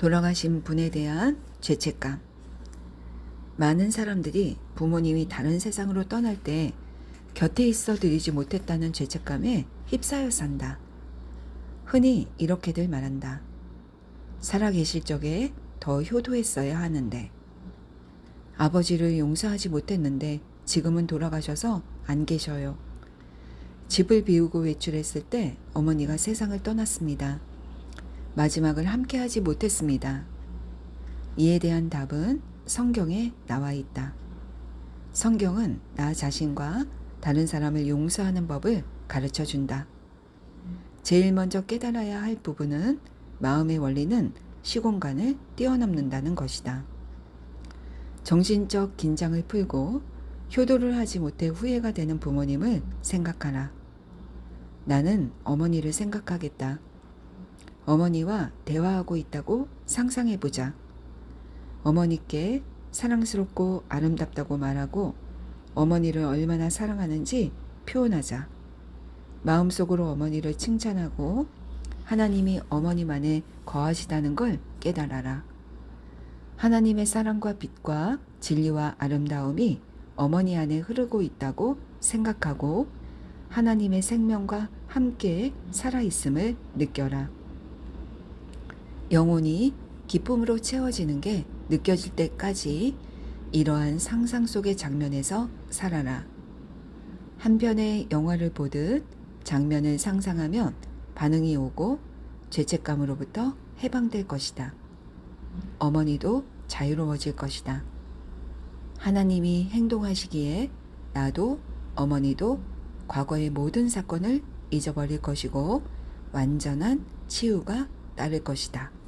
돌아가신 분에 대한 죄책감. 많은 사람들이 부모님이 다른 세상으로 떠날 때 곁에 있어 드리지 못했다는 죄책감에 휩싸여 산다. 흔히 이렇게들 말한다. 살아계실 적에 더 효도했어야 하는데. 아버지를 용서하지 못했는데 지금은 돌아가셔서 안 계셔요. 집을 비우고 외출했을 때 어머니가 세상을 떠났습니다. 마지막을 함께하지 못했습니다. 이에 대한 답은 성경에 나와 있다. 성경은 나 자신과 다른 사람을 용서하는 법을 가르쳐 준다. 제일 먼저 깨달아야 할 부분은 마음의 원리는 시공간을 뛰어넘는다는 것이다. 정신적 긴장을 풀고 효도를 하지 못해 후회가 되는 부모님을 생각하라. 나는 어머니를 생각하겠다. 어머니와 대화하고 있다고 상상해 보자. 어머니께 사랑스럽고 아름답다고 말하고 어머니를 얼마나 사랑하는지 표현하자. 마음속으로 어머니를 칭찬하고 하나님이 어머님 안에 거하시다는 걸 깨달아라. 하나님의 사랑과 빛과 진리와 아름다움이 어머니 안에 흐르고 있다고 생각하고 하나님의 생명과 함께 살아있음을 느껴라. 영혼이 기쁨으로 채워지는 게 느껴질 때까지 이러한 상상 속의 장면에서 살아라. 한 편의 영화를 보듯 장면을 상상하면 반응이 오고 죄책감으로부터 해방될 것이다. 어머니도 자유로워질 것이다. 하나님이 행동하시기에 나도 어머니도 과거의 모든 사건을 잊어버릴 것이고 완전한 치유가 따를 것이다.